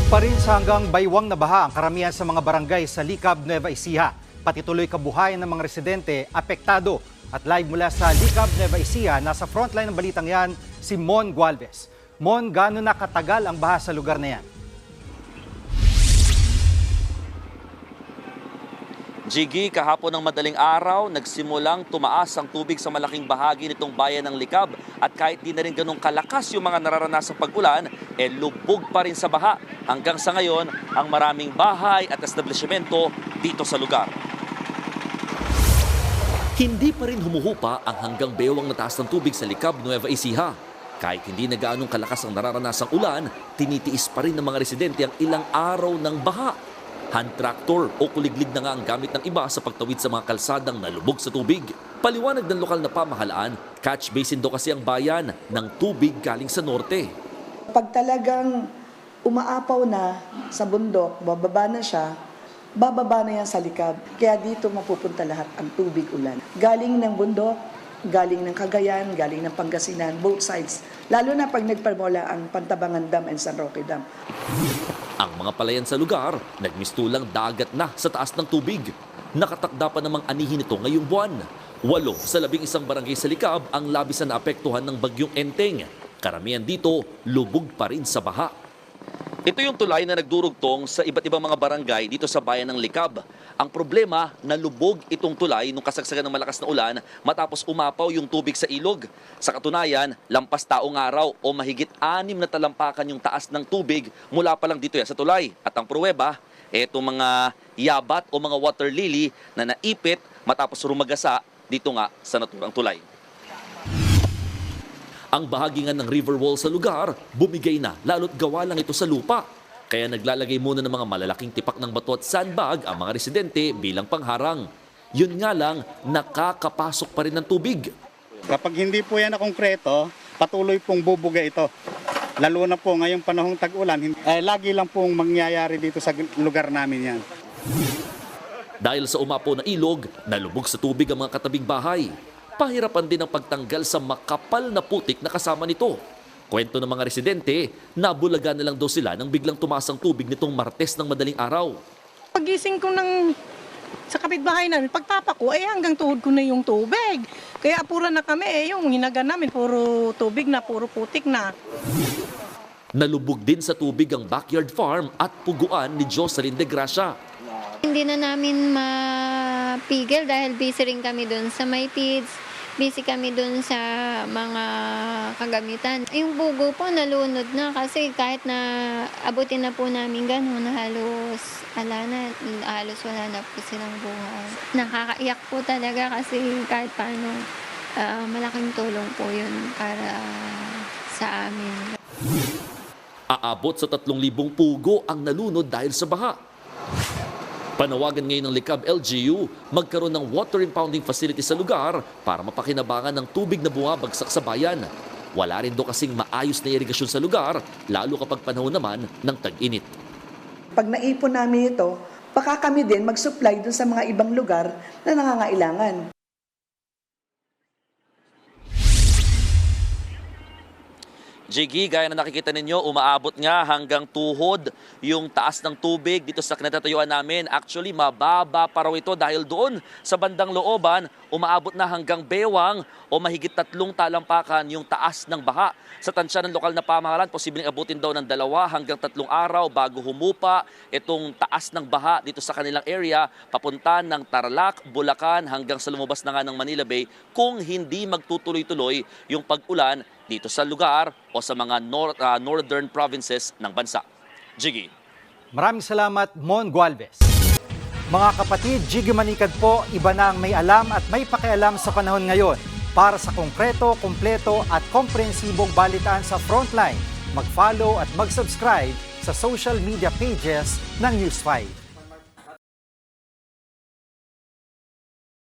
Lubog pa rin sa hanggang baywang na baha ang karamihan sa mga barangay sa Likab, Nueva Ecija. Pati tuloy kabuhayan ng mga residente apektado. At live mula sa Likab, Nueva Ecija, nasa frontline ng balitang yan si Mon Gualvez. Mon, gaano na katagal ang baha sa lugar na yan? Jiggy, kahapon ng madaling araw, nagsimulang tumaas ang tubig sa malaking bahagi nitong bayan ng Likab at kahit di na rin ganun kalakas yung mga nararanasang pag-ulan, eh lubog pa rin sa baha. Hanggang sa ngayon, ang maraming bahay at establishmento dito sa lugar. Hindi pa rin humuhupa ang hanggang bewang na taas ng tubig sa Likab, Nueva Ecija. Kahit hindi na gaanong kalakas ang nararanasang ulan, tinitiis pa rin ng mga residente ang ilang araw ng baha. Hand tractor o kuliglig na nga ang gamit ng iba sa pagtawid sa mga kalsadang nalubog sa tubig. Paliwanag ng lokal na pamahalaan, catch basin daw kasi ang bayan ng tubig galing sa norte. Pag talagang umaapaw na sa bundok, bababa na siya, bababa na yan sa likab. Kaya dito mapupunta lahat ang tubig ulan. Galing ng bundok, galing ng Cagayan, galing ng Pangasinan, both sides. Lalo na pag nagparmola ang Pantabangan Dam and San Roque Dam. Ang mga palayan sa lugar, nagmistulang dagat na sa taas ng tubig. Nakatakda pa namang anihin ito ngayong buwan. Walo sa labing isang barangay sa Likab ang labisan na apektuhan ng bagyong Enteng. Karamihan dito, lubog pa rin sa baha. Ito yung tulay na nagdurugtong sa iba't ibang mga barangay dito sa bayan ng Likab. Ang problema, nalubog itong tulay nung kasagsagan ng malakas na ulan matapos umapaw yung tubig sa ilog. Sa katunayan, lampas taong araw o mahigit anim na talampakan yung taas ng tubig mula pa lang dito yan sa tulay. At ang pruweba, etong mga yabat o mga water lily na naipit matapos rumagasa dito nga sa naturang tulay. Ang bahagi nga ng river wall sa lugar, bumigay na lalo't gawa lang ito sa lupa. Kaya naglalagay muna ng mga malalaking tipak ng bato at sandbag ang mga residente bilang pangharang. Yun nga lang, nakakapasok pa rin ng tubig. Kapag hindi po yan na konkreto, patuloy pong bubuga ito. Lalo na po ngayong panahong tag-ulan, eh, lagi lang pong mangyayari dito sa lugar namin yan. Dahil sa umapo na ilog, nalubog sa tubig ang mga katabing bahay. Pahirapan din ang pagtanggal sa makapal na putik na kasama nito. Kwento ng mga residente, nabulaga na lang daw sila nang biglang tumaas ang tubig nitong Martes ng madaling araw. Pagising ko ng sa kapitbahay namin, pagtapa ko, eh hanggang tuhod ko na yung tubig. Kaya apura na kami, eh yung hinaga namin, puro tubig na, puro putik na. Nalubog din sa tubig ang backyard farm at puguan ni Jocelyn de Gracia. Hindi na namin mapigil dahil busy rin kami doon sa my feeds. Busy kami doon sa mga kagamitan. Yung bugo po nalunod na kasi kahit na abutin na po namin ganun, halos ala na, halos wala na po silang buhay. Nakakaiyak po talaga kasi kahit paano ah, malaking tulong po yun para sa amin. Aabot sa 3,000 pugo ang nalunod dahil sa baha. Panawagan ngayon ng Likab LGU magkaroon ng water impounding facility sa lugar para mapakinabangan ng tubig na bumabagsak sa bayan. Wala rin do kasing maayos na irigasyon sa lugar, lalo kapag panahon naman ng tag-init. Pag naipon namin ito, baka kami din mag-supply dun sa mga ibang lugar na nangangailangan. Jiggy, gaya na nakikita ninyo, umaabot nga hanggang tuhod yung taas ng tubig dito sa kinatatayuan namin. Actually, mababa pa raw ito dahil doon sa bandang looban, umaabot na hanggang bewang o mahigit tatlong talampakan yung taas ng baha. Sa tansya ng lokal na pamahalaan, posibleng abutin daw ng dalawa hanggang tatlong araw bago humupa itong taas ng baha dito sa kanilang area papunta ng Tarlac, Bulacan hanggang sa lumabas na nga ng Manila Bay kung hindi magtutuloy-tuloy yung pag-ulan dito sa lugar o sa mga nor- ah, northern provinces ng bansa. Jiggy. Maraming salamat, Mon Gualvez. Mga kapatid, Jiggy Manikad po, iba na ang may alam at may pakialam sa panahon ngayon. Para sa konkreto, kumpleto at komprehensibong balitaan sa Frontline, mag-follow at mag-subscribe sa social media pages ng News 5.